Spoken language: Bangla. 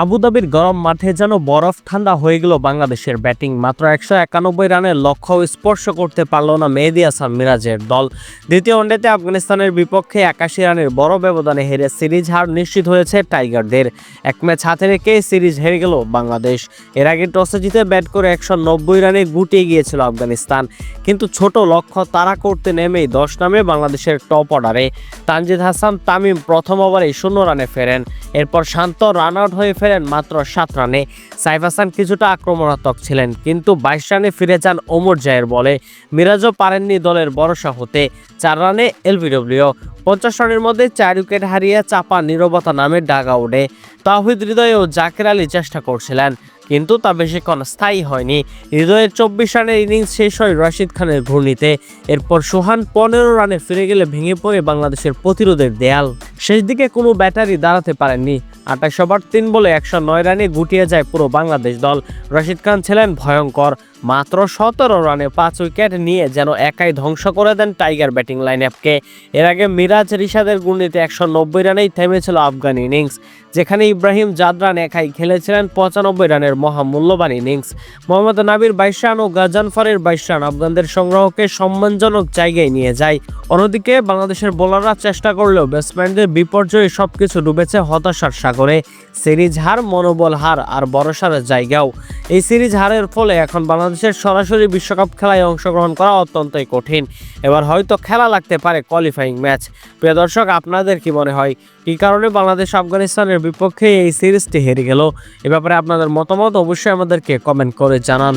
আবুধাবির গরম মাঠে যেন বরফ ঠান্ডা হয়ে গেল বাংলাদেশের ব্যাটিং। মাত্র একশো একানব্বই রানের লক্ষ্য স্পর্শ করতে পারল না মেহেদি হাসান মিরাজের দল। দ্বিতীয় ওয়ানডেতে আফগানিস্তানের বিপক্ষে একাশি রানের বড় ব্যবধানে হেরে সিরিজ হার নিশ্চিত হয়েছে টাইগারদের। এক ম্যাচ হাতে রেখে সিরিজ হেরে গেল বাংলাদেশ। এর আগে টসে জিতে ব্যাট করে একশো নব্বই রানে গুটিয়ে গিয়েছিল আফগানিস্তান। কিন্তু ছোট লক্ষ্য তারা করতে নেমেই দশ নামে বাংলাদেশের টপ অর্ডারে। তানজিদ হাসান, তামিম প্রথম ওভারেই শূন্য রানে ফেরেন। এরপর শান্ত রান আউট হয়ে ফেরেন মাত্র সাত রানে। সাইফ হাসান কিছুটা আক্রমণাত্মক ছিলেন, কিন্তু বাইশ রানে ফিরে যান ওমর জায়ের বলে। মিরাজও পারেননি দলের ভরসা হতে। চার রানে এলবিডব্লিউ। পঞ্চাশ রানের মধ্যে চার উইকেট হারিয়ে চাপা নীরবতা নামের ডাগ আউটে। তাহিদ হৃদয় ও জাকের আলী চেষ্টা করছিলেন, কিন্তু তা বেশিক্ষণ স্থায়ী হয়নি। হৃদয়ের চব্বিশ রানের ইনিংস শেষ হয় রশিদ খানের ঘূর্ণিতে। এরপর সোহান পনেরো রানে ফিরে গেলে ভেঙে পড়ে বাংলাদেশের প্রতিরোধের দেয়াল। শেষ দিকে কোনো ব্যাটারি দাঁড়াতে পারেননি। আঠাশ ওভার তিন বলে একশো নয় রানে গুটিয়ে যায় পুরো বাংলাদেশ দল। রশিদ খান ছিলেন ভয়ঙ্কর। মাত্র সতেরো রানে পাঁচ উইকেট নিয়ে যেন একাই ধ্বংস করে দেন টাইগার ব্যাটিং লাইন অ্যাপকে এর আগে মিরাজ রিশাদের গুণিতে একশো নব্বই রানেই থেমেছিল আফগান ইনিংস, যেখানে ইব্রাহিম জাদরান একাই খেলেছিলেন পঁচানব্বই রানের মহামূল্যবান ইনিংস। মোহাম্মদ নাবির বাইশ রান ও গাজানফারের বাইশ রান আফগানদের সংগ্রহকে সম্মানজনক জায়গায় নিয়ে যায়। অন্যদিকে বাংলাদেশের বোলাররা চেষ্টা করলেও ব্যাটসম্যানদের বিপর্যয়ে সবকিছু ডুবেছে হতাশার সাগরে। সিরিজ হার, মনোবল হার আর ভরসার জায়গাও। এই সিরিজ হারের ফলে এখন বাংলাদেশের সরাসরি বিশ্বকাপ খেলায় অংশগ্রহণ করা অত্যন্তই কঠিন। এবার হয়তো খেলা লাগতে পারে কোয়ালিফাইং ম্যাচ প্রিয় দর্শক, আপনাদের কি মনে হয়? কী কারণে বাংলাদেশ আফগানিস্তানের বিপক্ষে এই সিরিজটি হেরে গেল? এ ব্যাপারে আপনাদের মতামত অবশ্যই আমাদেরকে কমেন্ট করে জানান।